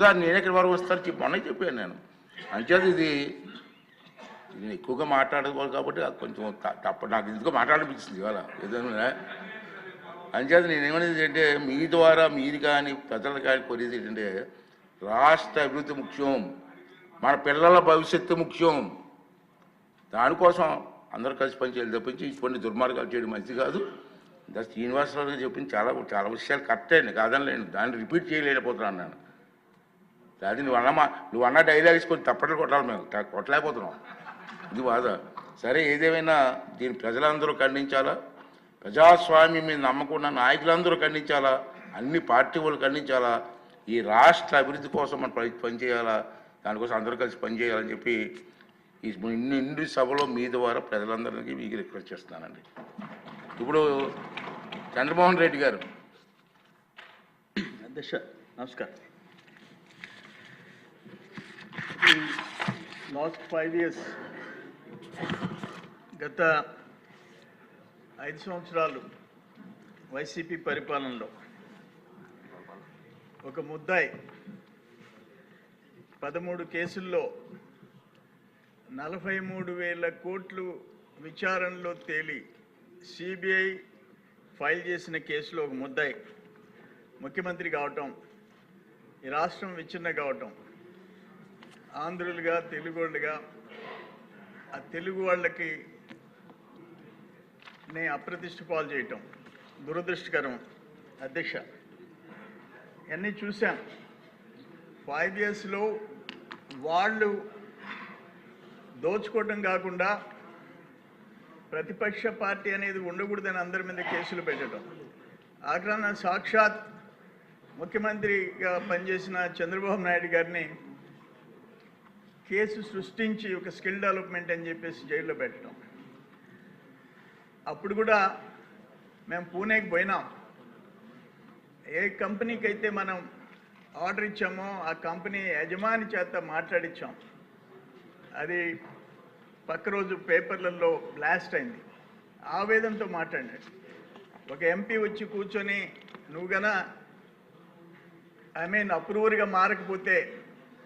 Sir నేను ఎక్కడి వరకు వస్తారు చెప్పి మొన్న చెప్పాను నేను. అంచేది ఇది నేను ఎక్కువగా మాట్లాడుకోవాలి కాబట్టి అది కొంచెం త- తప్ప నాకు ఎందుకో మాట్లాడనిపించింది ఇవాళ. ఏదైనా అంచేది నేను ఏమనేది అంటే మీ ద్వారా మీది కానీ ప్రజలు కానీ కోరేది ఏంటంటే రాష్ట్ర అభివృద్ధి ముఖ్యం మన పిల్లల భవిష్యత్తు ముఖ్యం. దానికోసం అందరూ కలిసి పనిచేయాలి తప్పించి ఇటువంటి దుర్మార్గాలు చేయడం మంచిది కాదు. ఇంకా శ్రీనివాసరావు గారు చెప్పింది చాలా చాలా విషయాలు కరెక్టే కాదని నేను దాన్ని రిపీట్ చేయలేకపోతున్నాను నేను. అది నువ్వు అన్నమా నువ్వు అన్న డైలాగ్స్ కొంచెం తప్పట్లు కొట్టాలి మేము. కొట్టలేకపోతున్నాం. ఇది బాధ. సరే ఏదేమైనా దీన్ని ప్రజలందరూ ఖండించాలా? ప్రజాస్వామ్యం మీద నమ్మకం నాయకులందరూ ఖండించాలా? అన్ని పార్టీ వాళ్ళు ఖండించాలా? ఈ రాష్ట్ర అభివృద్ధి కోసం మనం పనిచేయాలా దానికోసం అందరూ కలిసి పనిచేయాలని చెప్పి ఈ ఇన్ని ఇండి సభలో మీ ద్వారా ప్రజలందరికీ మీకు రిక్వెస్ట్ చేస్తున్నానండి. ఇప్పుడు చంద్రమోహన్ రెడ్డి గారు. అధ్యక్ష నమస్కారం. లాస్ట్ ఫైవ్ ఇయర్స్ గత ఐదు సంవత్సరాలు వైసీపీ పరిపాలనలో ఒక ముద్దాయి పదమూడు కేసుల్లో నలభై మూడు వేల కోట్లు విచారణలో తేలి సిబిఐ ఫైల్ చేసిన కేసులో ఒక ముద్దాయి ముఖ్యమంత్రి కావటం ఈ రాష్ట్రం విచ్ఛిన్న కావటం ఆంధ్రులుగా తెలుగోళ్ళుగా ఆ తెలుగు వాళ్ళకి నే అప్రతిష్ట పాలు చేయటం దురదృష్టకరం. అధ్యక్ష ఇవన్నీ చూశాం. ఫైవ్ ఇయర్స్లో వాళ్ళు దోచుకోవటం కాకుండా ప్రతిపక్ష పార్టీ అనేది ఉండకూడదని అందరి మీద కేసులు పెట్టడం. ఆగ్రహణ సాక్షాత్ ముఖ్యమంత్రిగా పనిచేసిన చంద్రబాబు నాయుడు గారిని కేసు సృష్టించి ఒక స్కిల్ డెవలప్మెంట్ అని చెప్పేసి జైల్లో పెట్టడం. అప్పుడు కూడా మేము పూణేకి పోయినాం. ఏ కంపెనీకి అయితే మనం ఆర్డర్ ఇచ్చామో ఆ కంపెనీ యజమాని చేత మాట్లాడించాం అది పక్క రోజు పేపర్లలో బ్లాస్ట్ అయింది. ఆవేదంతో మాట్లాడాడు ఒక ఎంపీ వచ్చి కూర్చొని నువ్వు గన ఐ మీన్ అప్రూవర్గా మారకపోతే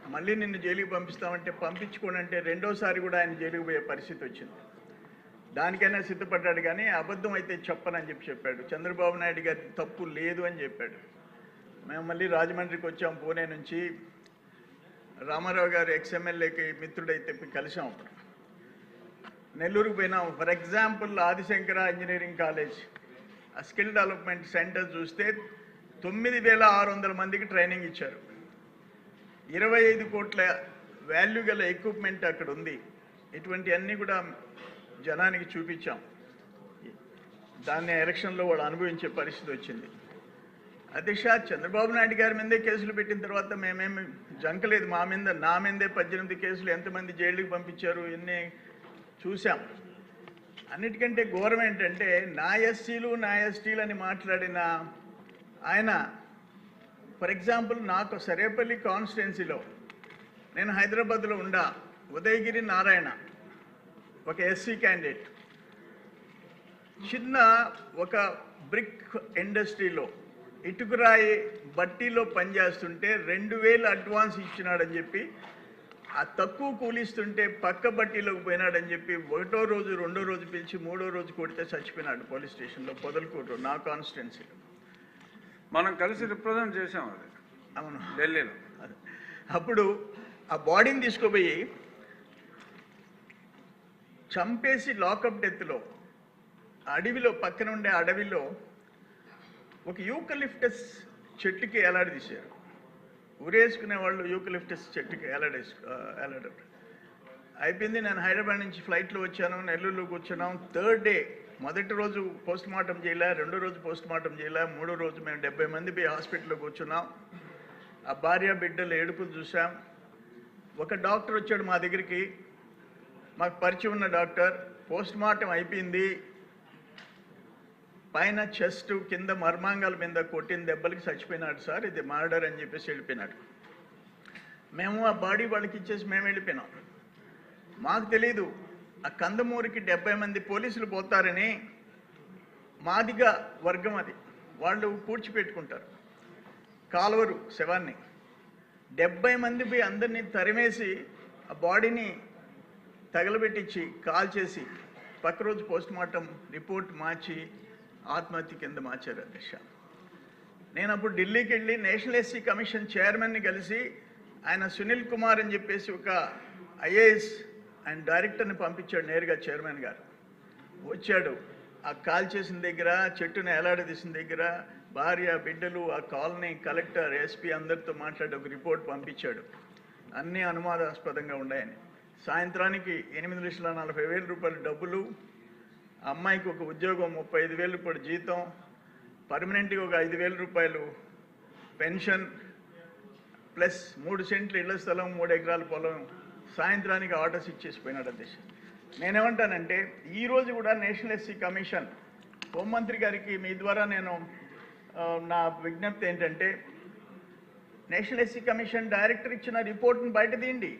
మళ్ళీ నిన్ను జైలుకి పంపిస్తామంటే పంపించుకోనంటే అంటే రెండోసారి కూడా ఆయన జైలుకి పోయే పరిస్థితి వచ్చింది. దానికైనా సిద్ధపడ్డాడు కానీ అబద్ధం అయితే చెప్పనని చెప్పి చెప్పాడు. చంద్రబాబు నాయుడు గారి తప్పు లేదు అని చెప్పాడు. మేము మళ్ళీ రాజమండ్రికి వచ్చాం పూణే నుంచి. రామారావు గారు ఎక్స్ఎమ్మెల్యేకి మిత్రుడైతే కలిసాం అప్పుడు. నెల్లూరుకు పోయినాం. For example Adi Shankara engineering college. ఆ స్కిల్ డెవలప్మెంట్ సెంటర్ చూస్తే తొమ్మిది వేల ఆరు వందల మందికి ట్రైనింగ్ ఇచ్చారు. ఇరవై ఐదు కోట్ల వాల్యూ గల ఎక్విప్మెంట్ అక్కడ ఉంది. ఇటువంటి అన్నీ కూడా జనానికి చూపించాం. దాన్ని ఎలక్షన్లో వాళ్ళు అనుభవించే పరిస్థితి వచ్చింది. అధ్యక్ష చంద్రబాబు నాయుడు గారి మీదే కేసులు పెట్టిన తర్వాత మేమేమి జంకలేదు. మా మీద నా మీదే పద్దెనిమిది కేసులు ఎంతమంది జైలుకి పంపించారు ఇన్ని చూసాం అన్నిటికంటే ఘోరం ఏంటంటే నా ఎస్సీలు నా ఎస్టీలు అని మాట్లాడిన ఆయన ఫర్ ఎగ్జాంపుల్ నాకు సరేపల్లి కాన్స్టిట్యున్సీలో నేను హైదరాబాద్లో ఉండా ఉదయగిరి నారాయణ ఒక ఎస్సీ క్యాండిడేట్. చిన్న ఒక బ్రిక్ ఇండస్ట్రీలో ఇటుకురాయి బట్టీలో పనిచేస్తుంటే రెండు వేలు అడ్వాన్స్ ఇచ్చినాడని చెప్పి ఆ తక్కువ కూలిస్తుంటే పక్క బట్టీలోకి పోయినాడని చెప్పి ఒకటో రోజు రెండో రోజు పిలిచి మూడో రోజు కొడితే చచ్చిపోయినాడు పోలీస్ స్టేషన్లో పొదలకూరు నా కాన్స్టిట్యున్సీలో. మనం కలిసి రిప్రజెంట్ చేసాం అది. అవును. ఢిల్లీలో. అప్పుడు ఆ బాడీని తీసుకుపోయి చంపేసి లాకప్ డెత్లో అడవిలో పక్కన ఉండే అడవిలో ఒక యూకలిఫ్టస్ చెట్టుకి ఎలాడదీశారు ఉరేసుకునే వాళ్ళు యూకలిఫ్టస్ చెట్టుకి ఎలాడేసు ఎలాడ. అయిపోయింది నేను హైదరాబాద్ నుంచి ఫ్లైట్లో వచ్చాను నెల్లూరులో కూర్చున్నాం థర్డ్ డే మొదటి రోజు పోస్ట్ మార్టం చేయలే రెండో రోజు పోస్ట్ మార్టం చేయలే మూడో రోజు మేము డెబ్బై మంది పోయి హాస్పిటల్లో కూర్చున్నాం. ఆ భార్య బిడ్డలు ఏడుపులు చూసాం ఒక డాక్టర్ వచ్చాడు మా దగ్గరికి. మాకు పరిచయం ఉన్న డాక్టర్. పోస్ట్ మార్టం అయిపోయింది. పైన చెస్ట్ కింద మర్మాంగాల మీద కొట్టిన దెబ్బలకి చచ్చిపోయినాడు సార్. ఇది మర్డర్ అని చెప్పేసి వెళ్ళిపోయినాడు. మేము ఆ బాడీ వాళ్ళకి ఇచ్చేసి మేము వెళ్ళిపోయినాం. మాకు తెలీదు. ఆ కందమూరికి డెబ్బై మంది పోలీసులు పోతారని మాదిగ వర్గం అది. వాళ్ళు పూడ్చిపెట్టుకుంటారు. కాలువరు శవాన్ని. డెబ్బై మంది పోయి అందరినీ తరిమేసి ఆ బాడీని తగలబెట్టించి కాల్ చేసి పక్క రోజు పోస్ట్ మార్టం రిపోర్ట్ మార్చి ఆత్మహత్య కింద మార్చారు అధ్యక్ష. నేను అప్పుడు ఢిల్లీకి వెళ్ళి నేషనల్ ఎస్సీ కమిషన్ చైర్మన్ని కలిసి ఆయన సునీల్ కుమార్ అని చెప్పేసి ఒక ఐఏఎస్ ఆయన డైరెక్టర్ని పంపించాడు నేరుగా చైర్మన్ గారు. వచ్చాడు. ఆ కాల్ చేసిన దగ్గర చెట్టుని ఎలాడదీసిన దగ్గర భార్య బిడ్డలు ఆ కాలనీ కలెక్టర్ ఎస్పీ అందరితో మాట్లాడి ఒక రిపోర్ట్ పంపించాడు. అన్నీ అనుమానాస్పదంగా ఉన్నాయని. సాయంత్రానికి ఎనిమిది లక్షల నలభై వేల రూపాయల డబ్బులు ఆ అమ్మాయికి ఒక ఉద్యోగం ముప్పై ఐదు వేల రూపాయల జీతం పర్మనెంట్గా ఒక ఐదు వేల రూపాయలు పెన్షన్ ప్లస్ మూడు సెంట్లు ఇళ్ళ స్థలం మూడు ఎకరాల పొలం సాయంత్రానికి ఆర్డర్స్ ఇచ్చేసిపోయినాడు అధ్యక్ష నేనేమంటానంటే ఈరోజు కూడా నేషనల్ ఎస్సీ కమిషన్ హోంమంత్రి గారికి మీ ద్వారా నేను నా విజ్ఞప్తి ఏంటంటే నేషనల్ ఎస్సీ కమిషన్ డైరెక్టర్ ఇచ్చిన రిపోర్ట్ని బయట తీయండి.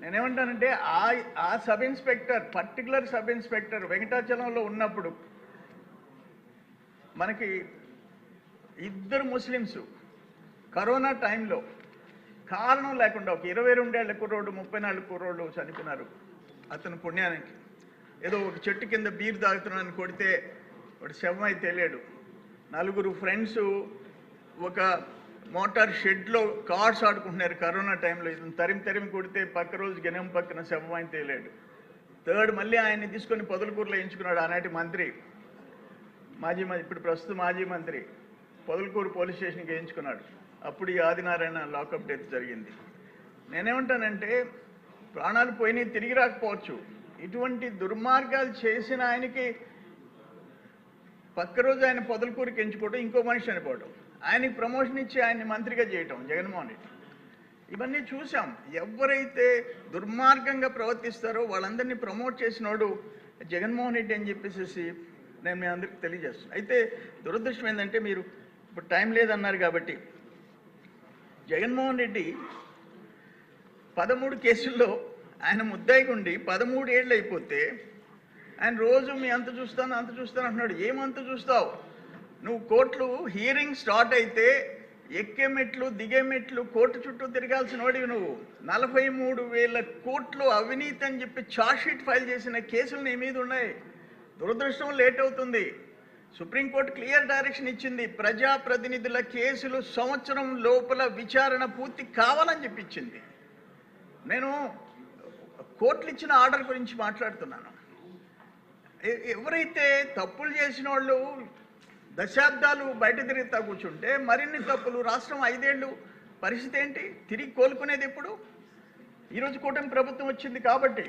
నేనేమంటానంటే ఆ ఆ sub inspector particular sub inspector వెంకటాచలంలో ఉన్నప్పుడు మనకి ఇద్దరు ముస్లిమ్స్ కరోనా టైంలో కారణం లేకుండా ఒక ఇరవై రెండేళ్ళ కుర్రోడు ముప్పై నాలుగు కుర్రోళ్ళు చనిపోయినారు అతను పుణ్యానికి. ఏదో ఒక చెట్టు కింద బీర్ తాగుతున్నాను కొడితే వాడు శవమై తెలియడు నలుగురు ఫ్రెండ్స్ ఒక మోటార్ షెడ్లో కార్స్ ఆడుకుంటున్నారు కరోనా టైంలో. ఇతను తరిమి తరిమి కొడితే పక్క రోజు గెనం పక్కన శవమై తెలియడు థర్డ్ మళ్ళీ ఆయన్ని తీసుకొని పొదలకూరులో ఎంచుకున్నాడు ఆనాటి మంత్రి. మాజీ మంత్రి ఇప్పుడు ప్రస్తుత మాజీ మంత్రి. పొదలకూరు పోలీస్ స్టేషన్కి వేయించుకున్నాడు అప్పుడు ఈ ఆదినారాయణ లాకప్ డెత్ జరిగింది. నేనేమంటానంటే ప్రాణాలు పోయినాయి తిరిగి రాకపోవచ్చు. ఇటువంటి దుర్మార్గాలు చేసిన ఆయనకి పక్క రోజు ఆయన పొదలకూరికి ఎంచుకోవడం ఇంకో మనిషి చనిపోవడం ఆయనకి ప్రమోషన్ ఇచ్చి ఆయన్ని మంత్రిగా చేయటం జగన్మోహన్ రెడ్డి. ఇవన్నీ చూసాం ఎవరైతే దుర్మార్గంగా ప్రవర్తిస్తారో వాళ్ళందరినీ ప్రమోట్ చేసినోడు జగన్మోహన్ రెడ్డి అని చెప్పేసి నేను మీ అందరికి తెలియజేస్తున్నాను అయితే దురదృష్టం ఏంటంటే మీరు ఇప్పుడు టైం లేదన్నారు కాబట్టి జగన్మోహన్ రెడ్డి పదమూడు కేసుల్లో ఆయన ముద్దాయిగుండి పదమూడు ఏళ్ళు అయిపోతే ఆయన రోజు మీ అంత చూస్తాను అంత చూస్తాను అంటున్నాడు. ఏమంత చూస్తావు? నువ్వు కోర్టులు హియరింగ్ స్టార్ట్ అయితే ఎక్కే మెట్లు దిగే మెట్లు కోర్టు చుట్టూ తిరగాల్సిన వాడివి నువ్వు. నలభై మూడు వేల కోట్లు అవినీతి అని చెప్పి షీట్ ఫైల్ చేసిన కేసులు నీ మీద ఉన్నాయి. దురదృష్టం లేట్ అవుతుంది. సుప్రీంకోర్టు క్లియర్ డైరెక్షన్ ఇచ్చింది. ప్రజాప్రతినిధుల కేసులు సంవత్సరం లోపల విచారణ పూర్తి కావాలని చెప్పించింది. నేను కోర్టులు ఇచ్చిన ఆర్డర్ గురించి మాట్లాడుతున్నాను. ఎవరైతే తప్పులు చేసిన వాళ్ళు దశాబ్దాలు బయట తిరుగుతా కూర్చుంటే మరిన్ని తప్పులు రాష్ట్రం ఐదేళ్ళు పరిస్థితి ఏంటి? తిరిగి కోలుకునేది ఎప్పుడు? ఈరోజు కూటమి ప్రభుత్వం వచ్చింది కాబట్టి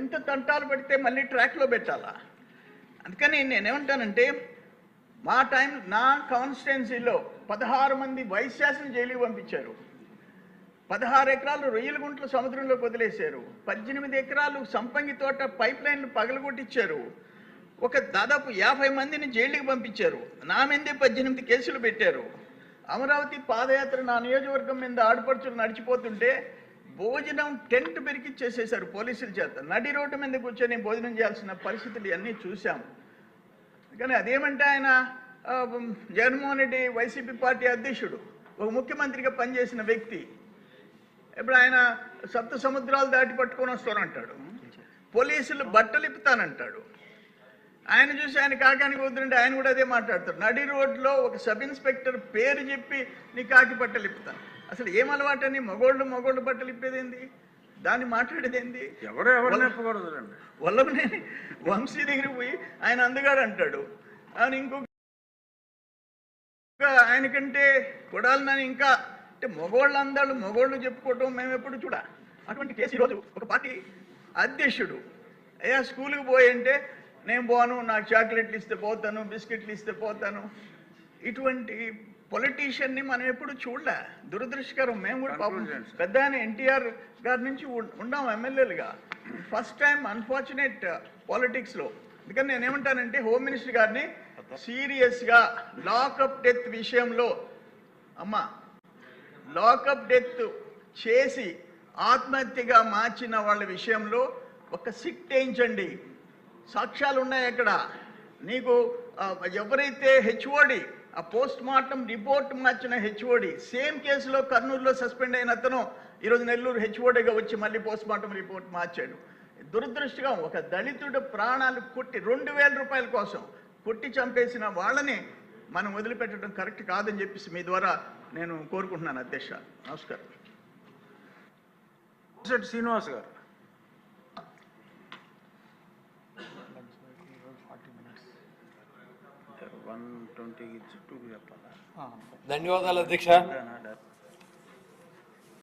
ఎంత తంటాలు పెడితే మళ్ళీ ట్రాక్లో పెట్టాలా? అందుకని నేనేమంటానంటే మా టైం నా కాన్స్టిట్యున్సీలో పదహారు మంది వైస్ శాసన జైలుకి పంపించారు. పదహారు ఎకరాలు రొయ్యల గుంటలు సముద్రంలోకి వదిలేశారు. పద్దెనిమిది ఎకరాలు సంపంగి తోట పైప్ లైన్లు పగలగొట్టించారు. ఒక దాదాపు యాభై మందిని జైలుకి పంపించారు. నా మీదే పద్దెనిమిది కేసులు పెట్టారు. అమరావతి పాదయాత్ర నా నియోజకవర్గం మీద ఆడపడుచులు నడిచిపోతుంటే భోజనం టెంట్ పెరికిచ్చేసేసారు పోలీసుల చేత. నడి రోడ్డు మీద కూర్చొని భోజనం చేయాల్సిన పరిస్థితులు ఇవన్నీ చూశాము కానీ అదేమంటే ఆయన జగన్మోహన్ రెడ్డి వైసీపీ పార్టీ అధ్యక్షుడు ఒక ముఖ్యమంత్రిగా పనిచేసిన వ్యక్తి. ఇప్పుడు ఆయన సప్త సముద్రాలు దాటి పట్టుకొని వస్తానంటాడు. పోలీసులు బట్టలు ఇప్పుతానంటాడు. ఆయన చూసి ఆయన కాకానికి వద్దుంటే ఆయన కూడా అదే మాట్లాడతాడు. నడి రోడ్లో ఒక సబ్ ఇన్స్పెక్టర్ పేరు చెప్పి నీ కాకి బట్టలు ఇప్పుతాను. అసలు ఏం అలవాటని మగోళ్ళు మగోళ్ళు బట్టలు ఇప్పేది ఏంది దాన్ని మాట్లాడేది ఏంది ఎవరు ఎవరు చెప్పకూడదు అండి వల్లభనేని వంశీ దగ్గరికి పోయి ఆయన అందగాడు అంటాడు. ఆయన ఇంకొక ఇంకా ఆయనకంటే కొడాలని ఇంకా అంటే మగోళ్ళ అందాలు మగోళ్ళు చెప్పుకోవటం మేము ఎప్పుడు చూడ? అటువంటి కేసు ఈరోజు ఒక పార్టీ అధ్యక్షుడు అయ్యా స్కూల్కి పోయి అంటే నేను పోను నాకు చాక్లెట్లు ఇస్తే పోతాను బిస్కెట్లు ఇస్తే పోతాను. ఇటువంటి పొలిటీషియన్ని మనం ఎప్పుడు చూడలే. దురదృష్టకరం. మేము కూడా పాపం. పెద్ద ఆయన ఎన్టీఆర్ గారి నుంచి ఉన్నాం ఎమ్మెల్యేలుగా. ఫస్ట్ టైం అన్ఫార్చునేట్ పాలిటిక్స్లో అందుకని నేను ఏమంటానంటే హోమ్ మినిస్టర్ గారిని సీరియస్గా లాకప్ డెత్ విషయంలో అమ్మా లాకప్ డెత్ చేసి ఆత్మహత్యగా మార్చిన వాళ్ళ విషయంలో ఒక సిట్ వేయించండి. సాక్ష్యాలు ఉన్నాయి అక్కడ. నీకు ఎవరైతే హెచ్ఓడి ఆ పోస్ట్ మార్టం రిపోర్ట్ మార్చిన హెచ్ఓడి. సేమ్ కేసులో కర్నూలులో సస్పెండ్ అయిన అతను ఈరోజు నెల్లూరు హెచ్ఓడిగా వచ్చి మళ్ళీ పోస్ట్ మార్టం రిపోర్ట్ మార్చాడు. దురదృష్టంగా ఒక దళితుడు ప్రాణాలు కొట్టి రెండు వేల రూపాయల కోసం కొట్టి చంపేసిన వాళ్ళని మనం వదిలిపెట్టడం కరెక్ట్ కాదని చెప్పేసి మీ ద్వారా నేను కోరుకుంటున్నాను అధ్యక్ష. నమస్కారం. శ్రీనివాస్ గారు. వన్ ట్వంటీ చుట్టూ చెప్పాలా? ధన్యవాదాలు అధ్యక్ష.